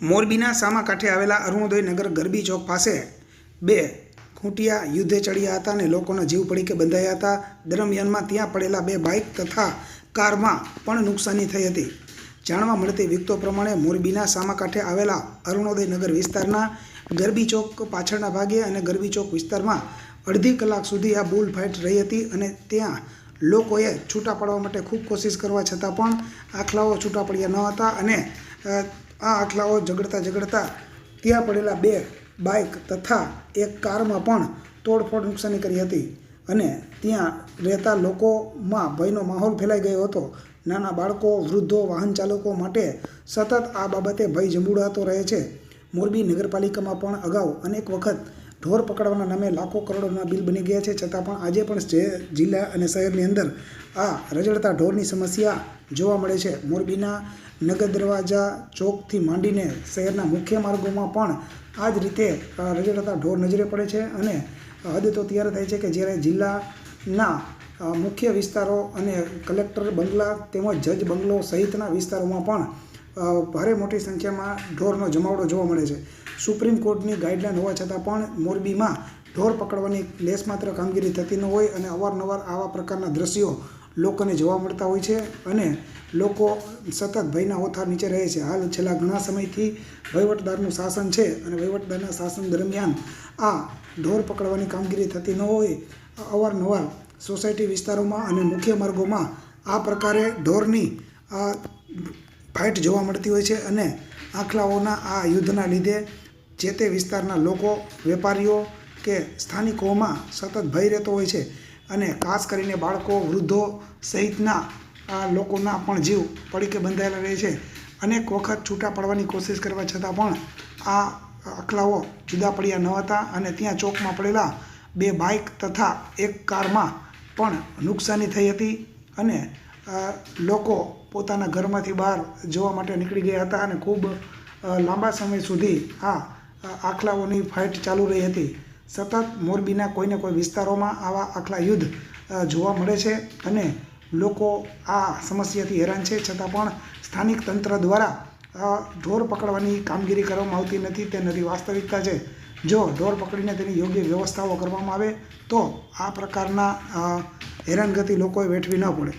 મોરબીના સામાકાંઠે આવેલા અરુણોદય નગર ગરબી ચોક પાસે બે ખૂંટિયા યુદ્ધે ચડ્યા હતા અને લોકોના જીવ પડીકે બંધાયા હતા. દરમિયાનમાં ત્યાં પડેલા બે બાઇક તથા કારમાં પણ નુકસાની થઈ હતી. જાણવા મળતી વિગતો પ્રમાણે મોરબીના સામાકાંઠે આવેલા અરુણોદય નગર વિસ્તારના ગરબી ચોક પાછળના ભાગે અને ગરબી ચોક વિસ્તારમાં અડધી કલાક સુધી આ બુલ ફાઇટ રહી હતી અને ત્યાં લોકોએ છૂટા પાડવા માટે ખૂબ કોશિશ કરવા છતાં પણ આખલાઓ છૂટા પડ્યા ન હતા અને આ આખલાઓ ઝઘડતા ઝઘડતા ત્યાં પડેલા બે બાઇક તથા એક કારમાં પણ તોડફોડ નુકસાની કરી હતી અને ત્યાં રહેતા લોકોમાં ભયનો માહોલ ફેલાઈ ગયો હતો. નાના બાળકો, વૃદ્ધો, વાહન ચાલકો માટે સતત આ બાબતે ભય જંબુડાતો રહે છે. મોરબી નગરપાલિકામાં પણ અગાઉ અનેક વખત ઢોર પકડવાના નામે લાખો કરોડોના બિલ બની ગયા છે. છતાં પણ આજે પણ જિલ્લા અને શહેરની અંદર આ રજડતા ઢોરની સમસ્યા જોવા મળે છે. મોરબીના નગર દરવાજા ચોકથી માંડીને શહેરના મુખ્ય માર્ગોમાં પણ આ જ રીતે રજડતા ઢોર નજરે પડે છે અને હદ તો ત્યારે થાય છે કે જ્યારે જિલ્લાના મુખ્ય વિસ્તારો અને કલેક્ટર બંગલા તેમજ જજ બંગલો સહિતના વિસ્તારોમાં પણ ભારે મોટી સંખ્યામાં ઢોરનો જમાવડો જોવા મળે છે. સુપ્રીમ કોર્ટની ગાઈડલાઇન હોવા છતાં પણ મોરબીમાં ઢોર પકડવાની લેસ માત્ર કામગીરી થતી ન હોય અને અવારનવાર આવા પ્રકારના દ્રશ્યો લોકોને જોવા મળતા હોય છે અને લોકો સતત ભયના ઓથાર નીચે રહે છે. હાલ છેલ્લા ઘણા સમયથી વહીવટદારનું શાસન છે અને વહીવટદારના શાસન દરમિયાન આ ઢોર પકડવાની કામગીરી થતી ન હોય. અવારનવાર સોસાયટી વિસ્તારોમાં અને મુખ્ય માર્ગોમાં આ પ્રકારે ઢોરની ફાઇટ જોવા મળતી હોય છે અને આખલાઓના આ યુદ્ધના લીધે જે તે વિસ્તારના લોકો, વેપારીઓ કે સ્થાનિકોમાં સતત ભય રહેતો હોય છે અને ખાસ કરીને બાળકો, વૃદ્ધો સહિતના આ લોકોના પણ જીવ પડીકે બંધાયેલા રહે છે. અનેક વખત છૂટા પડવાની કોશિશ કરવા છતાં પણ આ અખલાઓ જુદા પડ્યા ન હતા અને ત્યાં ચોકમાં પડેલા બે બાઇક તથા એક કારમાં પણ નુકસાની થઈ હતી અને લોકો પોતાના ઘરમાંથી બહાર જોવા માટે નીકળી ગયા હતા અને ખૂબ લાંબા સમય સુધી આ આખલાઓની ફાઇટ ચાલુ રહી હતી. સતત મોરબીના કોઈને કોઈ વિસ્તારોમાં આવા આખલા યુદ્ધ જોવા મળે છે અને લોકો આ સમસ્યાથી હેરાન છે. છતાં પણ સ્થાનિક તંત્ર દ્વારા ઢોર પકડવાની કામગીરી કરવામાં આવતી નથી. તે નથી વાસ્તવિકતા છે. જો ઢોર પકડીને તેની યોગ્ય વ્યવસ્થાઓ કરવામાં આવે, તો આ પ્રકારના હેરાનગતિ લોકોએ વેઠવી ન પડે.